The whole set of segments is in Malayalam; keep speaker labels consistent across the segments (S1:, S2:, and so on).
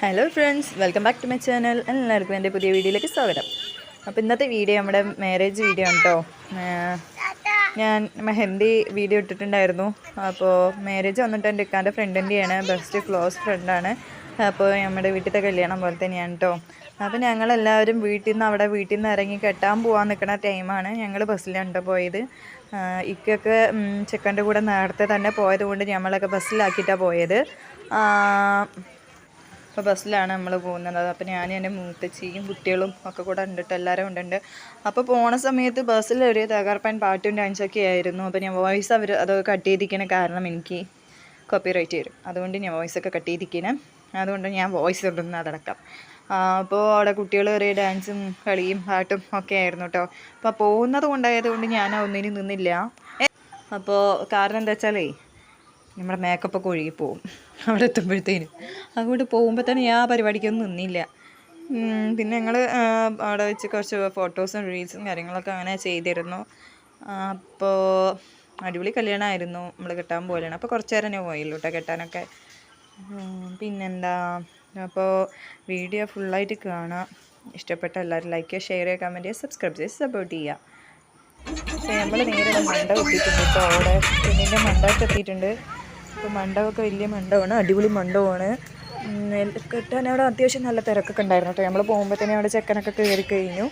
S1: Hello friends welcome back to my channel എല്ലാവർക്കും എന്റെ പുതിയ വീഡിയോയിലേക്ക് സ്വാഗതം. അപ്പോൾ ഇന്നത്തെ വീഡിയോ നമ്മുടെ മാരേജ് വീഡിയോ കേട്ടോ ഞാൻ മെഹന്തി വീഡിയോ ഇട്ടിട്ടുണ്ടായിരുന്നു. അപ്പോൾ മാരേജ് വന്നിട്ട് എന്റെ ഇക്കാന്റെ ഫ്രണ്ടിന്റെയാണ് ബെസ്റ്റ് ക്ലോസ് ഫ്രണ്ടാണ് അപ്പോൾ നമ്മുടെ വീട്ടിലത്തെ കല്യാണം പോലെ തന്നെയാണ് കേട്ടോ അപ്പോൾ ഞങ്ങളെല്ലാവരും വീട്ടിൽ നിന്ന് അവിടെ വീട്ടിൽ നിന്ന് ഇറങ്ങി കെട്ടാൻ പോകാൻ നിൽക്കുന്ന ടൈമാണ് ഞങ്ങൾ ബസ്സിലാണ് കേട്ടോ പോയത്. ഇക്കൊക്കെ ചെക്കന്റെ കൂടെ നേരത്തെ തന്നെ പോയത് കൊണ്ട് ഞങ്ങളൊക്കെ ബസ്സിലാക്കിയിട്ടാണ് പോയത്. അപ്പോൾ ബസ്സിലാണ് നമ്മൾ പോകുന്നത്. അപ്പോൾ ഞാൻ എന്റെ മൂത്തച്ചിയും കുട്ടികളും ഒക്കെ കൂടെ ഉണ്ടിട്ട് ട്ടോ. എല്ലാവരും ഉണ്ടുണ്ട് അപ്പോൾ പോണ സമയത്ത് ബസ്സിൽ ഒരു തകർപ്പൻ പാട്ടും ഡാൻസൊക്കെ ആയിരുന്നു. അപ്പോൾ ഞാൻ വോയിസ് അവർ അത് കട്ട് ചെയ്തിരിക്കണ കാരണം എനിക്ക് കോപ്പിറൈറ്റ് വരും. അതുകൊണ്ട് ഞാൻ വോയിസ് ഒക്കെ കട്ട് ചെയ്തിരിക്കണം. അതുകൊണ്ട് ഞാൻ വോയിസ് ഇടുന്ന അതടക്കം. അപ്പോൾ അവിടെ കുട്ടികൾ കയറിയ ഡാൻസും കളിയും പാട്ടും ഒക്കെ ആയിരുന്നു കേട്ടോ അപ്പോൾ പോകുന്നത് കൊണ്ടായത് കൊണ്ട് ഞാൻ ഒന്നിനും നിന്നില്ല. അപ്പോൾ കാരണം എന്താ വെച്ചാലേ നമ്മുടെ മേക്കപ്പ് ഒക്കെ ഒഴുകി പോവും അവിടെ എത്തുമ്പോഴത്തേനും. അതുകൊണ്ട് പോകുമ്പോൾ തന്നെ ആ പരിപാടിക്കൊന്നും നിന്നില്ല. പിന്നെ ഞങ്ങൾ അവിടെ വെച്ച് കുറച്ച് ഫോട്ടോസും റീൽസും കാര്യങ്ങളൊക്കെ അങ്ങനെ ചെയ്തിരുന്നു. അപ്പോൾ അടിപൊളി കല്യാണമായിരുന്നു നമ്മൾ കെട്ടാൻ പോലെയാണ്. അപ്പോൾ കുറച്ച് നേരം ഞാൻ പോയല്ലോ കേട്ടോ കെട്ടാനൊക്കെ. പിന്നെന്താ? അപ്പോൾ വീഡിയോ ഫുള്ളായിട്ട് കാണാം. ഇഷ്ടപ്പെട്ട എല്ലാവരും ലൈക്ക് ചെയ്യുക ഷെയർ ചെയ്യുക കമന്റ് ചെയ്യുക സബ്സ്ക്രൈബ് ചെയ്ത് സപ്പോർട്ട് ചെയ്യുക. നമ്മൾ നേരിടെ മണ്ട എത്തിയിട്ടുണ്ട് കേട്ടോ അവിടെ പെണ്ണിന്റെ മണ്ട എത്തിയിട്ടുണ്ട്. അപ്പോൾ മണ്ഡപമൊക്കെ വലിയ മണ്ഡപമാണ് അടിപൊളി മണ്ഡപമാണ് കിട്ടാൻ അവിടെ അത്യാവശ്യം നല്ല തിരക്കൊക്കെ ഉണ്ടായിരുന്നു കേട്ടോ. നമ്മൾ പോകുമ്പോൾ തന്നെ അവിടെ ചെക്കനൊക്കെ കയറി കഴിഞ്ഞു.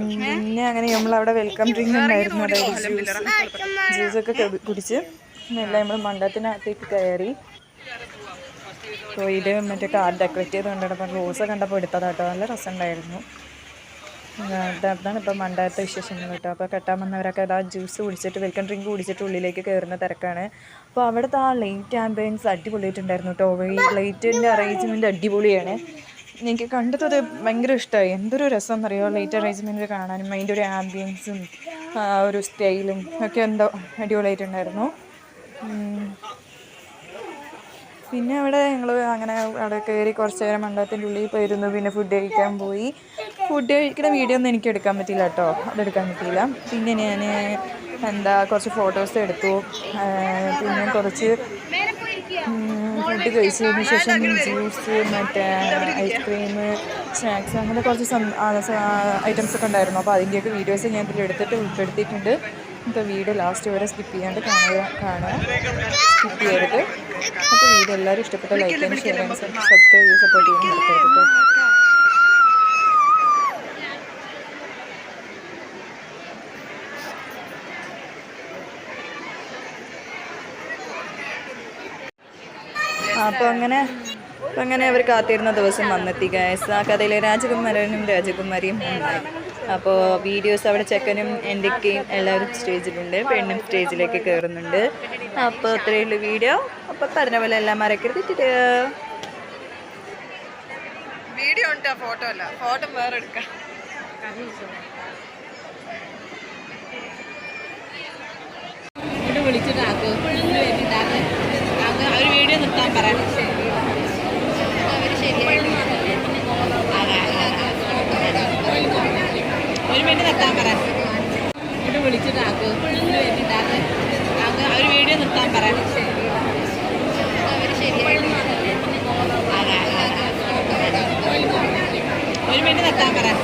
S1: പിന്നെ അങ്ങനെ നമ്മളവിടെ വെൽക്കം ഡ്രിങ്ക് ഉണ്ടായിരുന്നു അതായത് ജ്യൂസ് ജ്യൂസൊക്കെ കുടിച്ച് എല്ലാം നമ്മൾ മണ്ഡപത്തിനകത്തേക്ക് കയറി. ഇത് മറ്റേ കാർഡ് ഡെക്കറേറ്റ് ചെയ്ത് കണ്ടപ്പോൾ റോസ് കണ്ടപ്പോൾ എടുത്തതാട്ടോ. നല്ല രസമുണ്ടായിരുന്നു. അതാണ് ഇപ്പം മണ്ടാത്ത വിശേഷങ്ങൾ കേട്ടോ. അപ്പോൾ കെട്ടാൻ വന്നവരൊക്കെ അതാ ജ്യൂസ് കുടിച്ചിട്ട് വെൽക്കം ഡ്രിങ്ക് കുടിച്ചിട്ട് ഉള്ളിലേക്ക് കയറുന്ന തിരക്കാണ്. അപ്പോൾ അവിടുത്തെ ആ ലൈറ്റ് ആംബിയൻസ് അടിപൊളിയായിട്ടുണ്ടായിരുന്നു കേട്ടോ. ഈ ലൈറ്റിന്റെ അറേഞ്ച്മെന്റ് അടിപൊളിയാണ്. എനിക്ക് കണ്ടത് ഭയങ്കര ഇഷ്ടമായി എന്തൊരു രസം എന്നറിയോ ലൈറ്റ് അറേഞ്ച്മെന്റ് കാണാനും അതിന്റെ ഒരു ആംബിയൻസും ഒരു സ്റ്റൈലും ഒക്കെ എന്തോ അടിപൊളിയായിട്ടുണ്ടായിരുന്നു. പിന്നെ അവിടെ ഞങ്ങൾ അങ്ങനെ അവിടെ കയറി കുറച്ച് നേരം മണ്ഡപത്തിന്റെ ഉള്ളിൽ പോയിരുന്നു. പിന്നെ ഫുഡ് കഴിക്കാൻ പോയി. ഫുഡ് കഴിക്കുന്ന വീഡിയോ ഒന്നും എനിക്ക് എടുക്കാൻ പറ്റിയില്ല കേട്ടോ. അതെടുക്കാൻ പറ്റിയില്ല. പിന്നെ ഞാൻ എന്താ കുറച്ച് ഫോട്ടോസ് എടുത്തു. പിന്നെ കുറച്ച് ഫുഡ് കഴിച്ചതിന് ശേഷം ജ്യൂസ് മറ്റേ ഐസ്ക്രീം സ്നാക്സ് അങ്ങനെ കുറച്ച് ഐറ്റംസ് ഒക്കെ ഉണ്ടായിരുന്നു. അപ്പോൾ അതിന്റെയൊക്കെ വീഡിയോസ് ഞാൻ ഇതിൽ എടുത്തിട്ട് ഉൾപ്പെടുത്തിയിട്ടുണ്ട്. ഇപ്പോൾ വീഡിയോ ലാസ്റ്റ് വരെ സ്കിപ്പ് ചെയ്യാണ്ട് കാണുക കാണുക. സ്കിപ്പ് ചെയ്യരുത്. അപ്പോൾ വീഡിയോ എല്ലാവരും ഇഷ്ടപ്പെട്ട ലൈക്ക് ചെയ്യാൻ ഷെയർ ചെയ്യാനും സബ്സ്ക്രൈബ് ചെയ്ത് സപ്പോർട്ട് ചെയ്യാൻ മറക്കരുത് അപ്പോൾ അങ്ങനെ അപ്പം അങ്ങനെ അവർ കാത്തിരുന്ന ദിവസം വന്നെത്തി ഗായസ് ആ കഥയിലെ രാജകുമാരനും രാജകുമാരിയും ഒന്നായി അപ്പോൾ വീഡിയോസ് അവിടെ ചെക്കനും എന്റെയൊക്കെയും എല്ലാവരും സ്റ്റേജിലുണ്ട്. പെണ്ണും സ്റ്റേജിലേക്ക് കയറുന്നുണ്ട് അപ്പോൾ അത്രയേ ഉള്ളൂ വീഡിയോ അപ്പോൾ പറഞ്ഞ പോലെ എല്ലാം മറക്കരുത്. ഇട്ടിട്ട് വീഡിയോ ഉണ്ട് ഫോട്ടോ അല്ല. ഫോട്ടോ വേറെ എടുക്കാം.
S2: വിളിച്ചിട്ടാക്കും അവർ വീഡിയോ നിർത്താൻ പറയാം നിർത്താൻ പറയാൻ ഒരു മിനിറ്റ് നിർത്താൻ പറയാം